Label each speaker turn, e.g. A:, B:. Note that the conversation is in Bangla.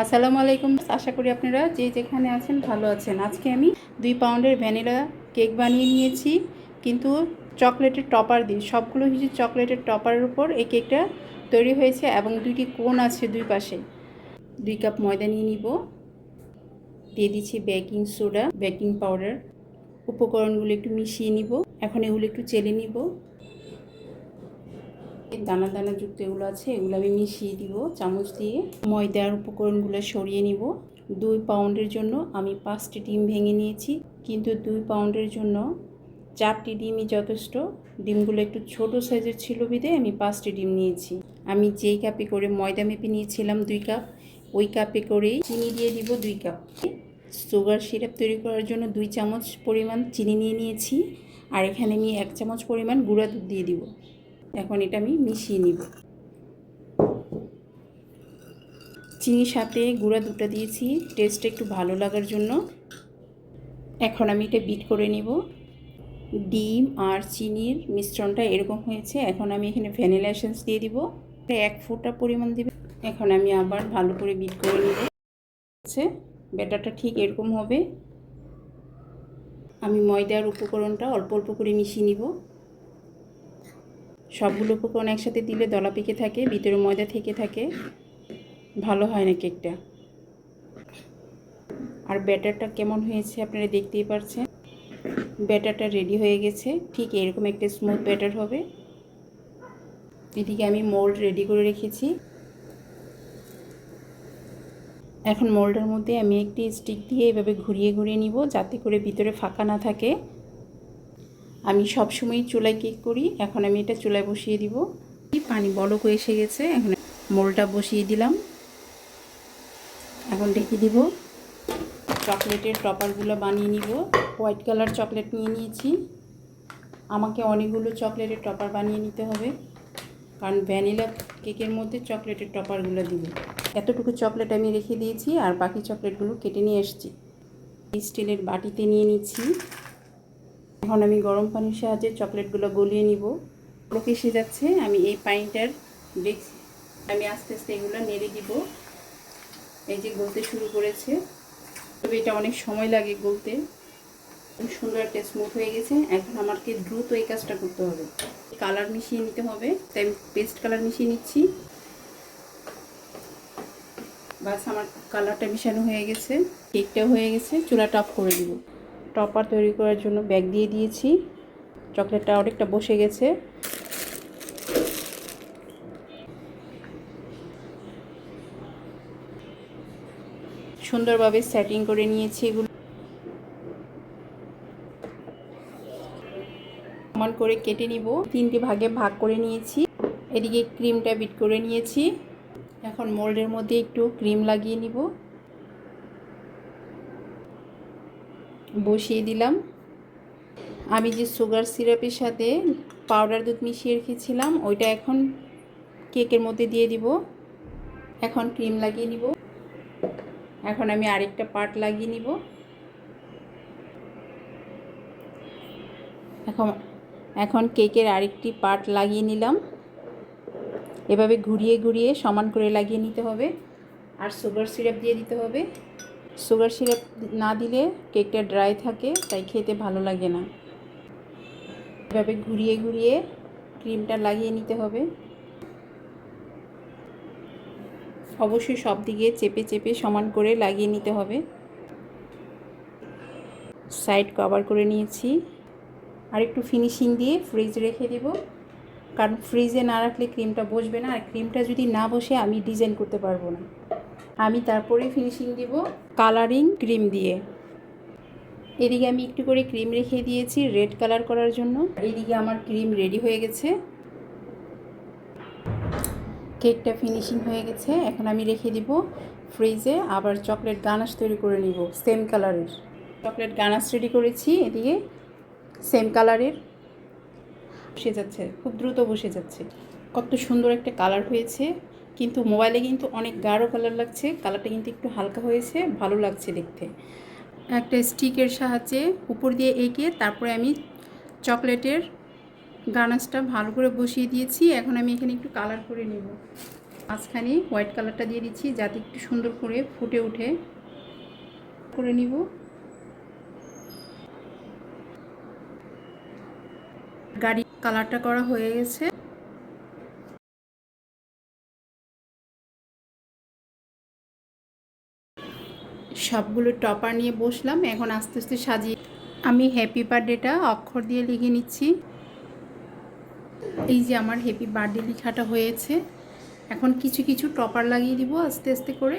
A: আসসালামু আলাইকুম। আশা করি আপনারা যে যেখানে আছেন ভালো আছেন। আজকে আমি দুই পাউন্ডের ভ্যানিলা কেক বানিয়ে নিয়েছি। কিন্তু চকলেটের টপার দিয়ে, সবগুলো হচ্ছে চকলেটের টপারের উপর এই কেকটা তৈরি হয়েছে এবং দুইটি কোন আছে দুই পাশে। দুই কাপ ময়দা নিয়ে নিব। দিয়ে দিচ্ছি বেকিং সোডা, বেকিং পাউডার। উপকরণগুলো একটু মিশিয়ে নিব। এখন এগুলো একটু চেলে নিব। দানা দানা যুক্ত এগুলো আছে, এগুলো আমি মিশিয়ে দিব, চামচ দিয়ে। ময়দার উপকরণগুলো সরিয়ে নিব। দুই পাউন্ডের জন্য আমি পাঁচটি ডিম ভেঙে নিয়েছি, কিন্তু দুই পাউন্ডের জন্য চারটি ডিমই যথেষ্ট। ডিমগুলো একটু ছোট সাইজের ছিল বিদে, আমি পাঁচটি ডিম নিয়েছি। আমি যেই কাপে করে ময়দা মেপে নিয়েছিলাম দুই কাপ, ওই কাপে করেই চিনি দিয়ে দিব দুই কাপ। সুগার সিরাপ তৈরি করার জন্য দুই চামচ পরিমাণ চিনি নিয়ে নিয়েছি, আর এখানে আমি এক চামচ পরিমাণ গুঁড়া দুধ দিয়ে দিব। এখন এটা আমি মিশিয়ে নিব। চিনির সাথে গুঁড়া দুধটা দিয়েছি টেস্টটা একটু ভালো লাগার জন্য। এখন আমি এটা বিট করে নিব। ডিম আর চিনির মিশ্রণটা এরকম হয়েছে, এখন আমি এখানে ভ্যানিলা এসেন্স দিয়ে দিব। এক ফুটা পরিমাণ দিবে। এখন আমি আবার ভালো করে বিট করে নিব। আছে ব্যাটারটা ঠিক এরকম হবে। আমি ময়দার উপকরণটা অল্প অল্প করে মিশিয়ে নিব। সবগুলো উপকরণ একসাথে দিলে দলা পেকে থাকে, ভিতরে ময়দা থেকে থাকে। ভালো হয় না কেকটা। আর ব্যাটারটা কেমন হয়েছে আপনারা দেখতেই পারছেন। ব্যাটারটা রেডি হয়ে গেছে। ঠিক এরকম একটা স্মুথ ব্যাটার হবে। এদিকে আমি মোল্ড রেডি করে রেখেছি। এখন মোল্ডের মধ্যে আমি একটি স্টিক দিয়ে এভাবে ঘুরিয়ে ঘুরিয়ে নিব, যাতে করে ভিতরে ফাঁকা না থাকে। আমি সব সবসময় চুলায় কেক করি। এখন আমি এটা চুলায় বসিয়ে দিব। পানি বলক এসে গেছে। এখন মোলটা বসিয়ে দিলাম। এখন ঢেকে দিব। চকলেটের টপারগুলো বানিয়ে নিব। হোয়াইট কালার চকলেট নিয়ে নিয়েছি। আমাকে অনেকগুলো চকলেটের টপার বানিয়ে নিতে হবে। কারণ ভ্যানিলা কেকের মধ্যে চকলেটের টপারগুলো দিব। এতটুকু চকলেট আমি রেখে দিয়েছি আর বাকি চকলেটগুলো কেটে নিয়ে এসেছি। স্টিলের বাটিতে নিয়ে নিচ্ছি। এখন আমি গরম পানির সাহায্যে চকলেটগুলো গলিয়ে নিব। লোক এসে যাচ্ছে, আমি এই পানিটার দেখছি। আমি আস্তে আস্তে এগুলো নেড়ে দিব। এই যে গলতে শুরু করেছে। তবে এটা অনেক সময় লাগে গলতে। খুব সুন্দর একটা স্মুথ হয়ে গেছে। এখন আমাকে দ্রুত এই কাজটা করতে হবে। কালার মিশিয়ে নিতে হবে। তাই আমি পেস্ট কালার মিশিয়ে নিচ্ছি। বাস আমার কালারটা মিশানো হয়ে গেছে। কেকটা হয়ে গেছে। চুলাটা অফ করে দিব। টপার তৈরি করার জন্য ব্যাগ দিয়ে দিয়েছি। চকলেটটা অনেকটা বসে গেছে। সুন্দরভাবে সেটিং করে নিয়েছি এগুলো। সমান করে কেটে নিব। তিনটি ভাগে ভাগ করে নিয়েছি। এদিকে ক্রিমটা বিট করে নিয়েছি। এখন মোল্ডের মধ্যে একটু ক্রিম লাগিয়ে নিব। বসিয়ে দিলাম। আমি যে সুগার সিরাপের সাথে পাউডার দুধ মিশিয়ে রেখেছিলাম, ওইটা এখন কেকের মধ্যে দিয়ে দিব। এখন ক্রিম লাগিয়ে নিব। এখন আমি আরেকটা পার্ট লাগিয়ে নিব। এখন এখন কেকের আরেকটি পার্ট লাগিয়ে নিলাম। এভাবে ঘুরিয়ে ঘুরিয়ে সমান করে লাগিয়ে নিতে হবে। আর সুগার সিরাপ দিয়ে দিতে হবে। সুগার সিরাপ না দিলে কেকটা ড্রাই থাকে, তাই খেতে ভালো লাগে না। এভাবে ঘুরিয়ে ঘুরিয়ে ক্রিমটা লাগিয়ে নিতে হবে। অবশ্যই সব দিকে চেপে চেপে সমান করে লাগিয়ে নিতে হবে। সাইড কভার করে নিয়েছি। আর একটু ফিনিশিং দিয়ে ফ্রিজ রেখে দেব। কারণ ফ্রিজে না রাখলে ক্রিমটা বসবে না। আর ক্রিমটা যদি না বসে, আমি ডিজাইন করতে পারব না। আমি তারপরে ফিনিশিং দিব কালারিং ক্রিম দিয়ে। এদিকে আমি একটু করে ক্রিম রেখে দিয়েছি রেড কালার করার জন্য। এদিকে আমার ক্রিম রেডি হয়ে গেছে। কেকটা ফিনিশিং হয়ে গেছে। এখন আমি রেখে দিব ফ্রিজে আবার চকলেট গানাশ তৈরি করে নিব সেম কালারের চকলেট গানাশ রেডি করেছি, এদিকে সেম কালারের বসে যাচ্ছে, খুব দ্রুত বসে যাচ্ছে। কত সুন্দর একটা কালার হয়েছে। কিন্তু মোবাইলে কিন্তু অনেক গাঢ় কালার লাগছে কালারটা কিন্তু একটু হালকা হয়েছে, ভালো লাগছে দেখতে। একটা স্টিকের সাহায্যে উপর দিয়ে এঁকে তারপরে আমি চকলেটের গানাসটা ভালো করে বসিয়ে দিয়েছি। এখন আমি এখানে একটু কালার করে নেব। মাঝখানে হোয়াইট কালারটা দিয়ে দিচ্ছি, যাতে একটু সুন্দর করে ফুটে উঠে করে নিব। গাড়ি কালারটা করা হয়ে গেছে। সবগুলো টপার নিয়ে বসলাম, এখন আস্তে আস্তে সাজিয়ে আমি হ্যাপি বার্থডেটা অক্ষর দিয়ে লিখে নিচ্ছি। এই যে আমার হ্যাপি বার্থডে লেখাটা হয়েছে, এখন কিছু কিছু টপার লাগিয়ে দিব আস্তে আস্তে করে।